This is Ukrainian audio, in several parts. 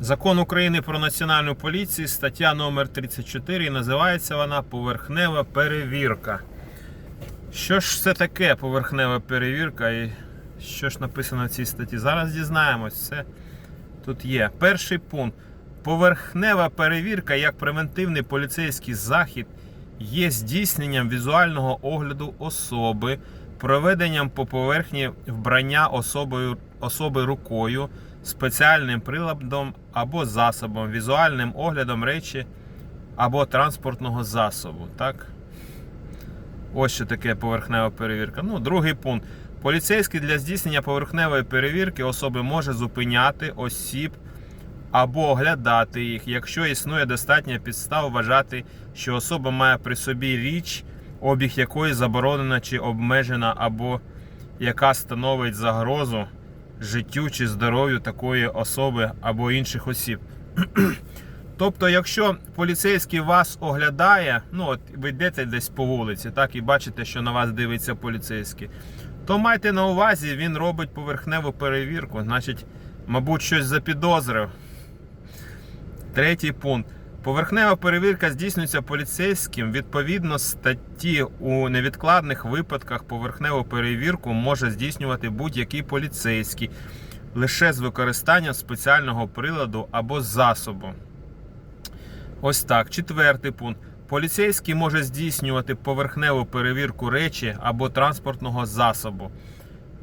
Закон України про національну поліцію, стаття номер 34, і називається вона Поверхнева перевірка. Що ж це таке поверхнева перевірка і що ж написано в цій статті? Зараз дізнаємось, все тут є. Перший пункт. Поверхнева перевірка як превентивний поліцейський захід є здійсненням візуального огляду особи, проведенням по поверхні вбрання особою, особи рукою, спеціальним приладом або засобом, візуальним оглядом речі або транспортного засобу. Так? Ось що таке поверхнева перевірка. Ну, другий пункт. Поліцейський для здійснення поверхневої перевірки особи може зупиняти осіб або оглядати їх, якщо існує достатня підстав вважати, що особа має при собі річ, обіг якої заборонена чи обмежена, або яка становить загрозу життю чи здоров'ю такої особи або інших осіб. Тобто, якщо поліцейський вас оглядає, ну от ви йдете десь по вулиці, так і бачите, що на вас дивиться поліцейський, то майте на увазі, він робить поверхневу перевірку, значить, мабуть, щось запідозрив. Третій пункт. Поверхнева перевірка здійснюється поліцейським. Відповідно статті у невідкладних випадках поверхневу перевірку може здійснювати будь-який поліцейський лише з використанням спеціального приладу або засобу. Ось так. Четвертий пункт. Поліцейський може здійснювати поверхневу перевірку речі або транспортного засобу.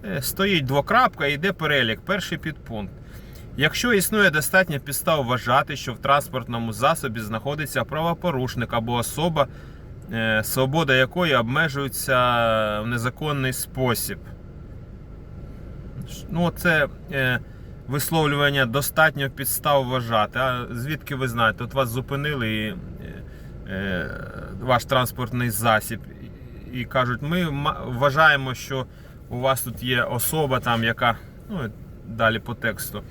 Е, Стоїть двокрапка і йде перелік. Перший підпункт. Якщо існує достатньо підстав вважати, що в транспортному засобі знаходиться правопорушник або особа, е, свобода якої обмежується в незаконний спосіб. Ну, це е, висловлювання достатньо підстав вважати. А звідки ви знаєте? От вас зупинили і, е, ваш транспортний засіб і кажуть, ми вважаємо, що у вас тут є особа, там, яка. Ну, далі по тексту.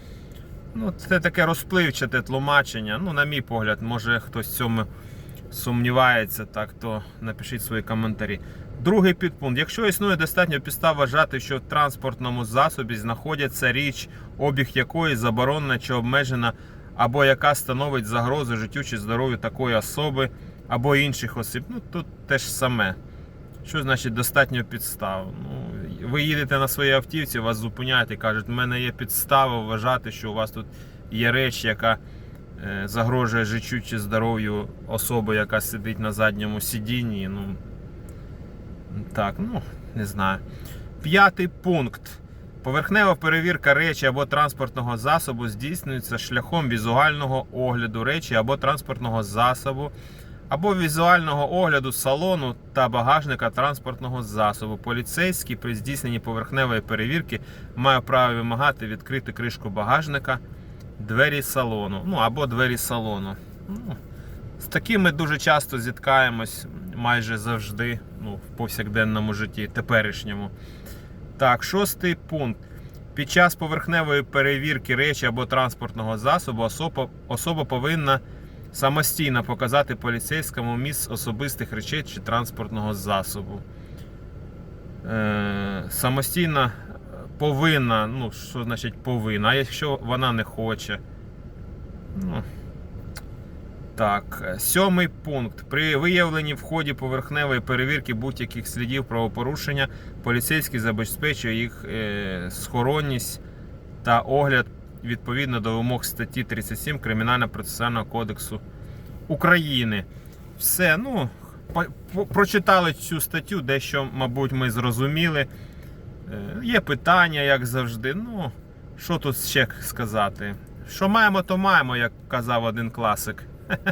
Ну, це таке розпливчате тлумачення. Ну, на мій погляд, може хтось в цьому сумнівається, так то напишіть свої коментарі. Другий підпункт. Якщо існує достатньо підстав вважати, що в транспортному засобі знаходиться річ, обіг якої заборонена чи обмежена, або яка становить загрозу життю чи здоров'ю такої особи або інших осіб, ну тут те ж саме. Що значить достатньо підстав? Ну, ви їдете на своїй автівці, вас зупиняють і кажуть, в мене є підстава вважати, що у вас тут є реч, яка е, загрожує життю чи здоров'ю особи, яка сидить на задньому сидінні. Ну, так, ну, не знаю. П'ятий пункт. Поверхнева перевірка речі або транспортного засобу здійснюється шляхом візуального огляду речі або транспортного засобу, або візуального огляду салону та багажника транспортного засобу. Поліцейський при здійсненні поверхневої перевірки має право вимагати відкрити кришку багажника, двері салону, ну або двері салону. Ну, з такими дуже часто зіткаємось майже завжди ну, в повсякденному житті, теперішньому. Так, шостий пункт. Під час поверхневої перевірки речі або транспортного засобу особа, особа повинна самостійно показати поліцейському місць особистих речей чи транспортного засобу. Е, самостійно повинна, ну, що значить повинна, а якщо вона не хоче. Ну, так, сьомий пункт. При виявленні в ході поверхневої перевірки будь-яких слідів правопорушення поліцейський забезпечує їх е, схоронність та огляд відповідно до вимог статті 37 Кримінально-процесуального кодексу України. Все, ну, прочитали цю статтю, дещо, мабуть, ми зрозуміли. Е, Є питання, як завжди. Ну, що тут ще сказати? Що маємо, то маємо, як казав один класик.